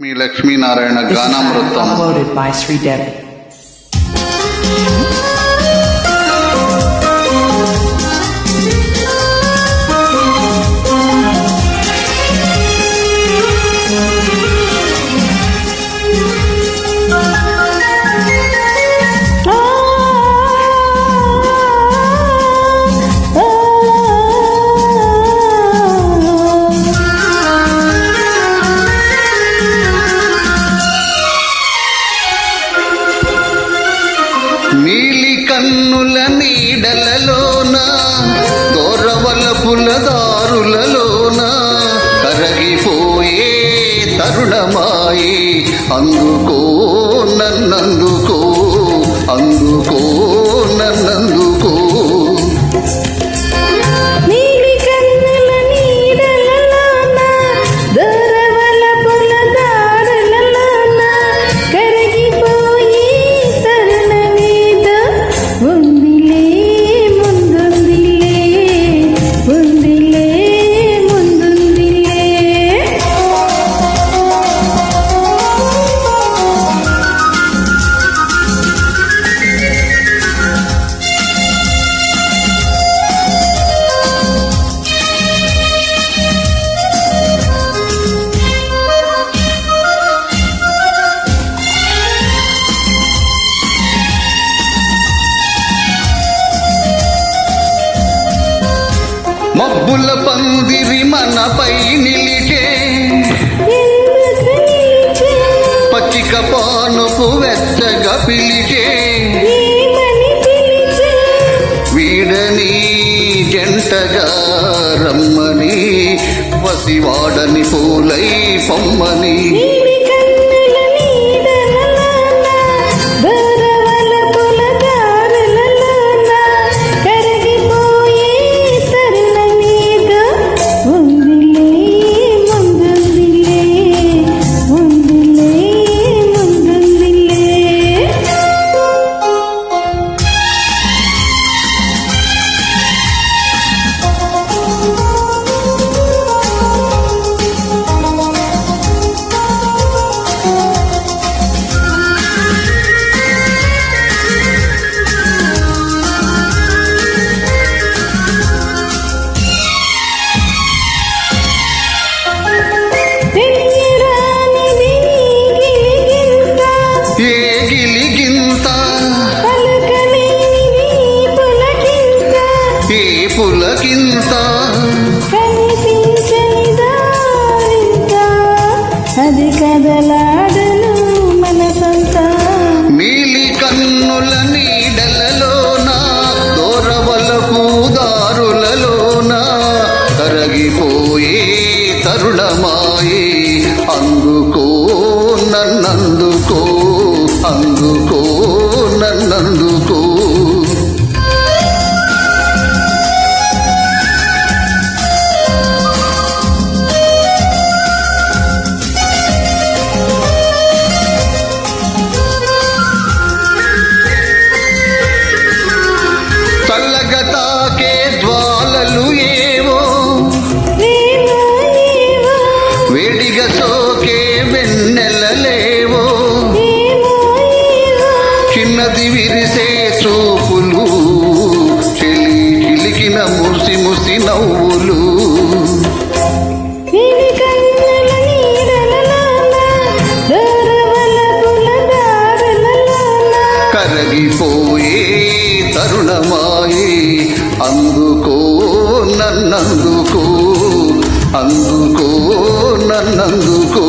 Me Lakshmi Narayana This is by Sri Devi. నీలి కన్నుల నీడలలోన గౌరవలపుల దారులలోన కరగిపోయే తరుణమాయే. అందుకో నన్నందుకో అందుకో. మబ్బుల పందిరి మనపై నిలిచే పచ్చిక పానుపు వెచ్చగా పిలిచే వీడని జంటగా రమ్మని పసివాడని పూలై పొమ్మని. పులకింత. అది కదలాడను మనసంతా నీలి కన్నుల నీడలలోన దూరవలపు దారులలోన కరగిపోయే తరుణమాయి అందుకో నన్నందుకో. పౌలు కరగిపోయే తరుణమాయే అందుకో నన్నందుకో అందుకో నన్నందుకో.